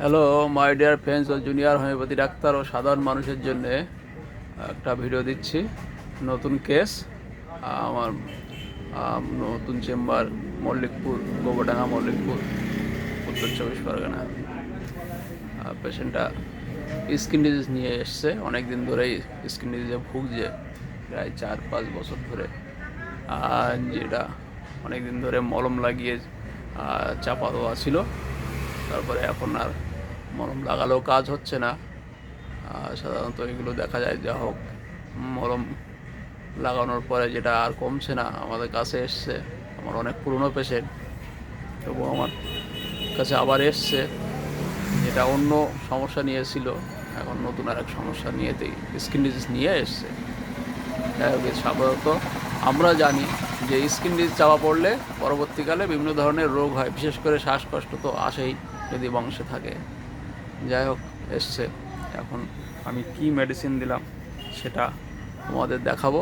Hello my dear friends ও junior homeopathy doctor ও সাধারণ মানুষের জন্য একটা ভিডিও দিচ্ছি, নতুন কেস আমার নতুন চেম্বার মল্লিকপুর, গোবরডাঙ্গা, মল্লিকপুর, উত্তর চব্বিশ পরগনা। পেশেন্টটা স্কিন ডিজিজ নিয়ে এসছে অনেক দিন ধরেই স্কিন ডিজিজে ভুগছে, প্রায় চার পাঁচ বছর ধরে। যেটা অনেক দিন ধরে মলম লাগিয়ে চাপা দেওয়া ছিল, তারপরে এখন আর মলম লাগালেও কাজ হচ্ছে না। সাধারণত এগুলো দেখা যায়, যা হোক, মলম লাগানোর পরে যেটা আর কমছে না, আমাদের কাছে এসছে। আমার অনেক পুরনো পেশেন্ট তবু আমার কাছে আবার এসছে। যেটা অন্য সমস্যা নিয়েছিল, এখন নতুন আর এক সমস্যা নিয়েতেই স্কিন ডিজিজ নিয়ে এসছে। যাই সাধারণত আমরা জানি যে স্কিন ডিজিজ চাপা পড়লে পরবর্তীকালে বিভিন্ন ধরনের রোগ হয়। বিশেষ করে শ্বাসকষ্ট তো আসেই যদি বংশে থাকে। যাই হোক এসছে। এখন আমি কি মেডিসিন দিলাম সেটা তোমাদের দেখাবো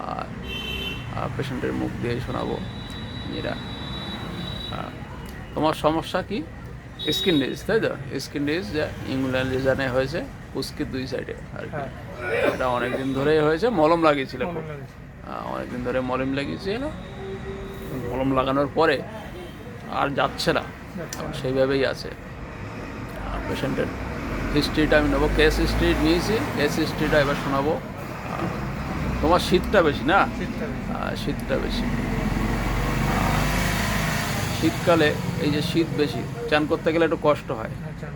আর পেশেন্টের মুখ দিয়ে শোনাবো। এরা তোমার সমস্যা কি? স্কিন ডিজিজ তাই তো? স্কিন ডিজিজ যা ইংল্যান্ড রিজানে হয়েছে পুস্কির দুই সাইডে আর কি। হ্যাঁ। এটা অনেক দিন ধরেই হয়েছে মলম লাগিয়েছিল খুব। অনেকদিন ধরে মলম লাগিয়েছিল। মলম লাগানোর পরে আর যাচ্ছে না। সেইভাবেই আছে। পেশেন্টের। হিস্ট্রিটা আমি নেব কেস হিস্ট্রি নিয়েছি কেস হিস্ট্রিটা এবার শোনাবো। তোমার শীতটা বেশি না। শীতটা বেশি। শীতকালে এই যে শীত বেশি চান করতে গেলে একটু কষ্ট হয়। আচ্ছা,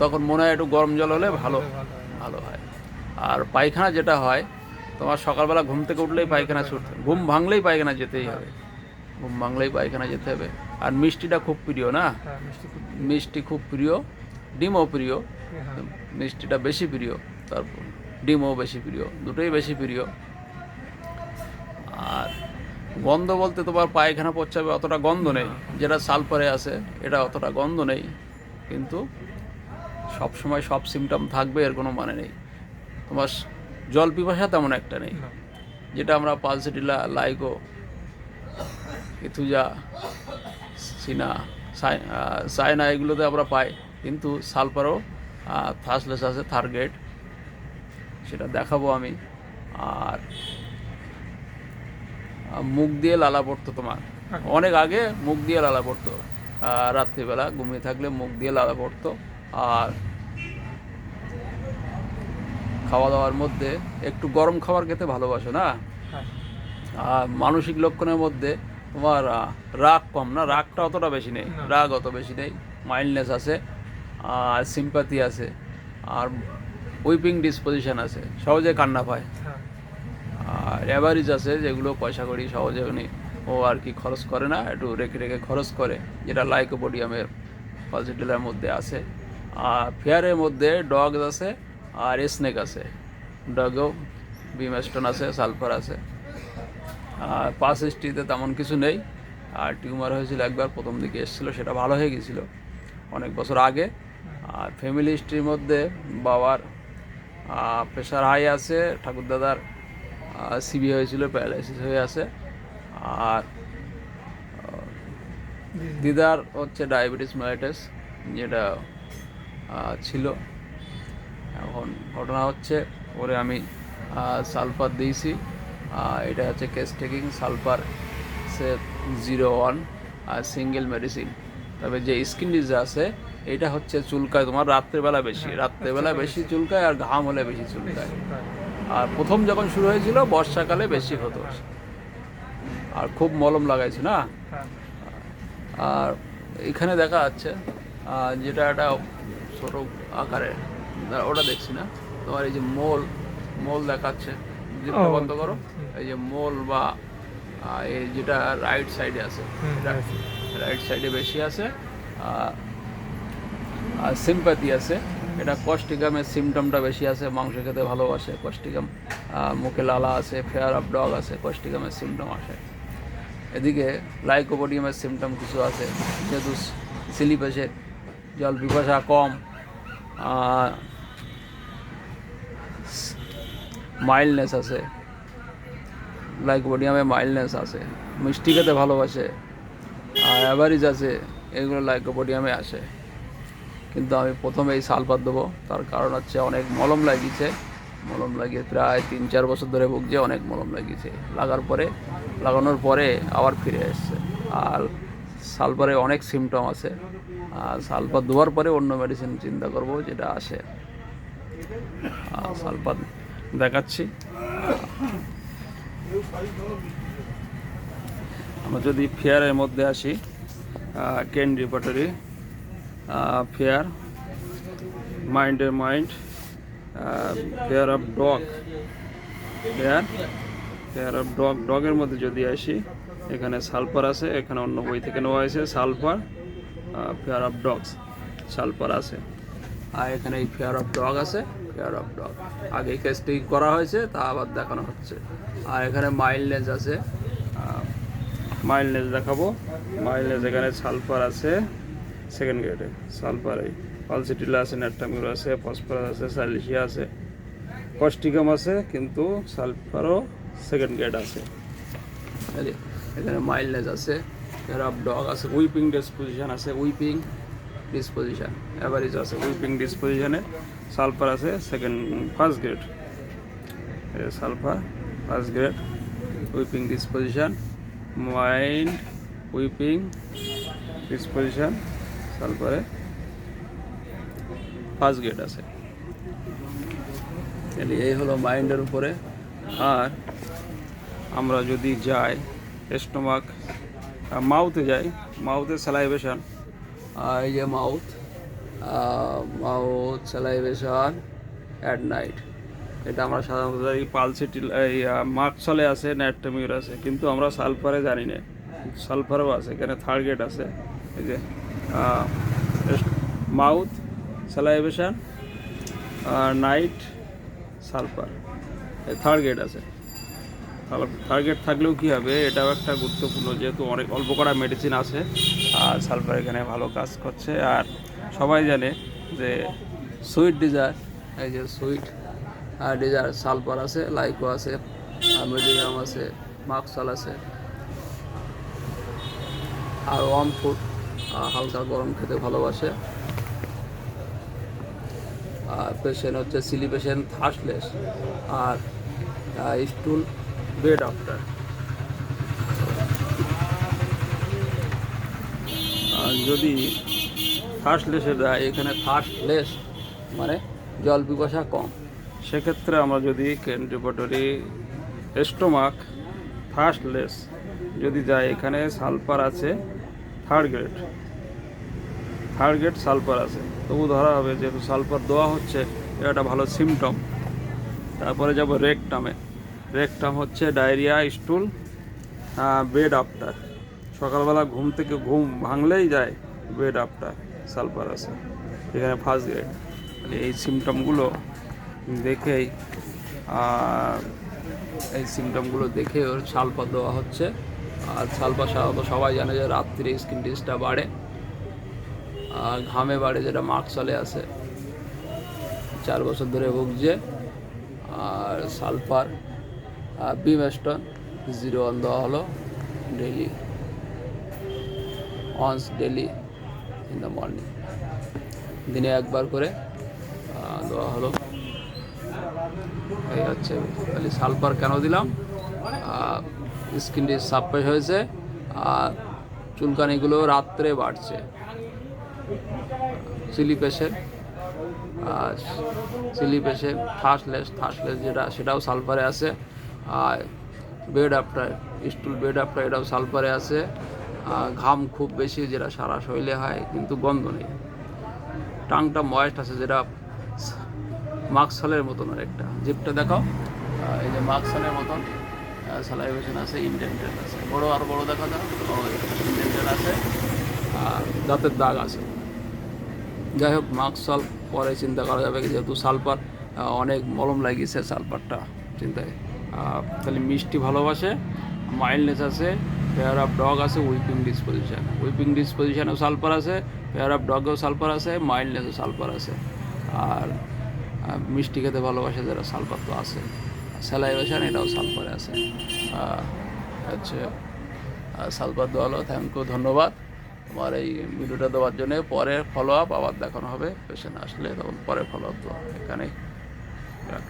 তখন মনে হয় একটু গরম জল হলে ভালো ভালো হয়। আর পায়খানা যেটা হয় তোমার সকালবেলা ঘুম থেকে উঠলেই পায়খানা ছুটতে ঘুম ভাঙলেই পায়খানা যেতেই হবে। ঘুম ভাঙলেই পায়খানা যেতে হবে। আর মিষ্টিটা খুব প্রিয় না? হ্যাঁ, মিষ্টি খুব মিষ্টি খুব প্রিয়। ডিমও প্রিয় হ্যাঁ, মিষ্টিটা বেশি প্রিয় তারপর ডিমও বেশি প্রিয় দুটোই বেশি প্রিয়। আর গন্ধ বলতে তোমার পায়খানা পচ্ছাবে অতটা গন্ধ নেই যেটা সালফারে আছে এটা অতটা গন্ধ নেই। কিন্তু সব সময় সব সিমটম থাকবে এর কোনো মানে নেই। তোমার জল পিপাসা তেমন একটা নেই। যেটা আমরা পালসিটিলা লাইকো ইথুজা সিনা সাই- সাইনা এগুলোতে আমরা পাই। কিন্তু সালফারও থার্সলেস আছে থার্গেট সেটা দেখাবো আমি। আর মুখ দিয়ে লালা পড়তো তোমার। অনেক আগে মুখ দিয়ে লালা পড়তো। রাত্রিবেলা ঘুমিয়ে থাকলে মুখ দিয়ে লালা পড়তো। আর খাওয়া দাওয়ার মধ্যে একটু গরম খাবার খেতে ভালোবাসো না? হ্যাঁ, আর মানসিক লক্ষণের মধ্যে তোমার রাগ কম না? রাগটা অতটা বেশি নেই। রাগ অত বেশি নেই। মাইল্ডনেস আছে। আর সিম্পাথি আছে আর উইপিং ডিসপোজিশন আছে সহজে কান্না পায়। হ্যাঁ, আর অ্যাভারেজ আছে যেগুলো পয়সা করি সহজে উনি ও আর কি খরচ করে না একটু রেখে রেখে খরচ করে যেটা লাইকোপোডিয়ামের পজিটিভের মধ্যে আছে। আর ফেয়ারের মধ্যে ডগ আছে আর স্নেক আছে। ডগেও বিমেস্টন আছে সালফার আছে। আর পাস হিস্ট্রিতে তেমন কিছু নেই। আর টিউমার হয়েছিল একবার প্রথম দিকে এসেছিল সেটা ভালো হয়ে গেছিল। অনেক বছর আগে আর ফ্যামিলি হিস্ট্রির মধ্যে বাবার প্রেশার হাই আছে, ঠাকুরদাদার সিবি হয়েছিল প্যারালাইসিস হয়ে আছে। আর দিদার হচ্ছে ডায়াবেটিস মেলাইটাস যেটা ছিল। এখন ঘটনা হচ্ছে, ওরে আমি সালফার দিয়েছি। এটা হচ্ছে কেস টেকিং সালফার সে জিরো ওয়ান আর সিঙ্গেল মেডিসিন তবে যে স্কিন ডিজিজ আছে এটা হচ্ছে চুলকায় তোমার রাত্রেবেলা বেশি রাত্রেবেলা বেশি চুলকায় আর ঘাম হলে বেশি চুলকায়। হ্যাঁ, আর প্রথম যখন শুরু হয়েছিল বর্ষাকালে বেশি হতো। আর খুব মলম লাগাইছে না? হ্যাঁ, আর এখানে দেখা যাচ্ছে যেটা একটা ছোট আকারে ওটা দেখছি না? তোমার এই যে মোল মোল দেখাচ্ছে। বন্ধ করো। এই যে মোল বা এই যেটা রাইট সাইডে আছে। রাইট সাইডে বেশি আছে। আর সিম্পাথি আছে। এটা কস্টিকামের সিমটমটা বেশি আছে, মাংস খেতে ভালোবাসে কস্টিকাম মুখে লালা আছে ফেয়ার অফ ডগ আছে কস্টিকামের সিমটম আসে। এদিকে লাইকোপোডিয়ামের সিমটম কিছু আছে, যেহেতু স্লিপ আছে জল পিপাসা কম মাইল্ডনেস আছে লাইকোপোডিয়ামে মাইল্ডনেস আছে, মিষ্টি খেতে ভালোবাসে, আর অ্যাভারেজ আছে, এগুলো লাইকোপোডিয়ামে আসে। কিন্তু আমি প্রথমে এই সালফার দেবো। তার কারণ হচ্ছে অনেক মলম লাগিয়েছে। মলম লাগিয়ে প্রায় তিন, চার বছর ধরে ভুগছে, অনেক মলম লাগিয়েছে। লাগার পরে, লাগানোর পরে আবার ফিরে এসছে। আর সালফারে অনেক সিমটম আছে। আর সালফার দেওয়ার পরে অন্য মেডিসিন চিন্তা করব যেটা আসে। সালফার দেখাচ্ছি। আমরা যদি ফেয়ারের মধ্যে আসি কেন রিপার্টারি। ফেয়ার মাইন্ড মাইন্ডের mind fear of dog fear fear of dog ডগের মধ্যে যদি আসি, এখানে সালফার আছে, এখানে অন্য বই থেকে নেওয়া হয়েছে sulphur fear of dogs sulphur আছে। আর এখানে এই ফেয়ার অফ ডগ আছে ফেয়ার অফ ডগ আগে কেসটি করা হয়েছে, তা আবার দেখানো হচ্ছে। আর এখানে মাইল্ডনেস আছে। মাইল্ডনেস দেখাবো। মাইল্ডনেস এখানে সালফার আছে। সেকেন্ড গ্রেডে সালফার এই পালসিটিলা আছে নেট্টামিউর আছে ফসফরাস আছে সাইলিশিয়া আছে। কস্টিকাম আছে কিন্তু সালফারও সেকেন্ড গ্রেড আছে। এখানে মাইল্ডনেস আছে অফ ডগ আছে উইপিং ডিসপোজিশন আছে উইপিং ডিসপোজিশন অ্যাভারেজ আছে। উইপিং ডিসপোজিশনে সালফার আছে second first grade sulphur first grade weeping disposition mind weeping disposition সালফারে first gate আছে। তাহলে এই হলো মাইন্ডের উপরে। আর আমরা যদি যাই স্টোমাক মাউথে যাই মাউথে স্যালাইভেশন এই যে mouth mouth salivation at night এটা আমরা সাধারণত এই পালসিটি এই মার্কসলে আছে ন্যাটমিউর আছে। কিন্তু আমরা সালফারে জানি না। সালফারও আছে, এখানে থার্ড গেট আছে। এই যে mouth salivation night, sulphur. Third grade আছে। টার্গেট থাকলেও কী হবে? এটাও একটা গুরুত্বপূর্ণ, যেহেতু অনেক, অল্প করা মেডিসিন আছে, আর সালফার এখানে ভালো কাজ করছে। আর সবাই জানে যে সুইট ডিজার এই যে সুইট ডিজার সালফার আছে লাইকো আছে মেডিয়াম আছে মাক্সাল আছে, আর ওয়ার্ম ফুড হালকা গরম খেতে ভালোবাসে। আর পেশেন্ট হচ্ছে সিলি পেশেন্ট থার্সলেস আর স্টুল বেড আফটার যদি ফার্স্ট লেসে দেয়, এখানে ফার্স্ট লেস মানে জল পিপাসা কম। সেক্ষেত্রে আমরা যদি কেন্দ্রিপটরি স্টোমাক ফার্স্ট লেস যদি যায়, এখানে সালফার আছে third grade third grade sulphur আছে। তবু ধরা হবে যেহেতু সালফার দেওয়া হচ্ছে, এটা একটা ভালো সিমটম তারপরে যাব রেকটামে রেকটাম হচ্ছে ডায়রিয়া স্টুল বেড আফটার সকালবেলা ঘুম থেকে ঘুম ভাঙলেই যায় বেড আফটার সালফার আছে। এখানে ফার্স্ট গ্রেড এই সিমটমগুলো দেখেই এই সিমটমগুলো দেখে ওর সালফার দেওয়া হচ্ছে। আর সালফার সাধারণত সবাই জানে যে রাত্রিরে স্কিন ডিসটা বাড়ে। আর ঘামে বাড়ে যেটা মার্কসলে আছে। চার বছর ধরে ভুগছে। আর সালফার বিমেস্টন জিরো ওয়ান দেওয়া হলো daily once daily in the morning দিনে একবার করে দেওয়া হলো। এই হচ্ছে খালি সালফার কেন দিলাম? স্কিনটি সাপ্পাই হয়েছে, আর চুলকানিগুলো রাত্রে বাড়ছে। সিলি পেশের আর সিলি পেশেন্ট থার্সলেস থার্সলেস যেটা, সেটাও সালফারে আছে, আর bed after stool bed after এটাও সালফারে আছে ঘাম খুব বেশি যেটা সারা শরীরে হয়, কিন্তু গন্ধ নেই। টাংটা ময়েস্ট আছে যেটা মাক্সলের মতন আর একটা জিপটা দেখাও। এই যে মাক্সলের মতন। সালাইভেশন আছে ইন্ডেন্টেড আছে। বড় আর বড় দেখা দাও ইন্ডেন্টেড আছে। আর দাঁতের দাগ আছে। যাই হোক মাক্সল পরে চিন্তা করা যাবে যেহেতু সালফার অনেক মলম লাগিয়েছে সালফারটা চিন্তায়। আহ, খালি মিষ্টি ভালোবাসে মাইল্ডনেস আছে পেয়ার অফ ডগ আছে উইপিং ডিসপোজিশন উইপিং ডিসপোজিশনেও সালফার আছে পেয়ার অফ ডগেও সালফার আছে মাইল্ডনেসও সালফার আছে। আর মিষ্টি খেতে ভালোবাসে যারা সালফার তো আছে। স্যালাইভেশন এটাও সালফারে আছে। আচ্ছা হচ্ছে সালফার দেওয়া হলো থ্যাংক ইউ ধন্যবাদ। তোমার এই ভিডিওটা দেওয়ার জন্য পরে ফলো আপ আবার দেখানো হবে। পেশেন্ট আসলে তখন পরে ফলো আপ হবে। এখানেই রাখলাম।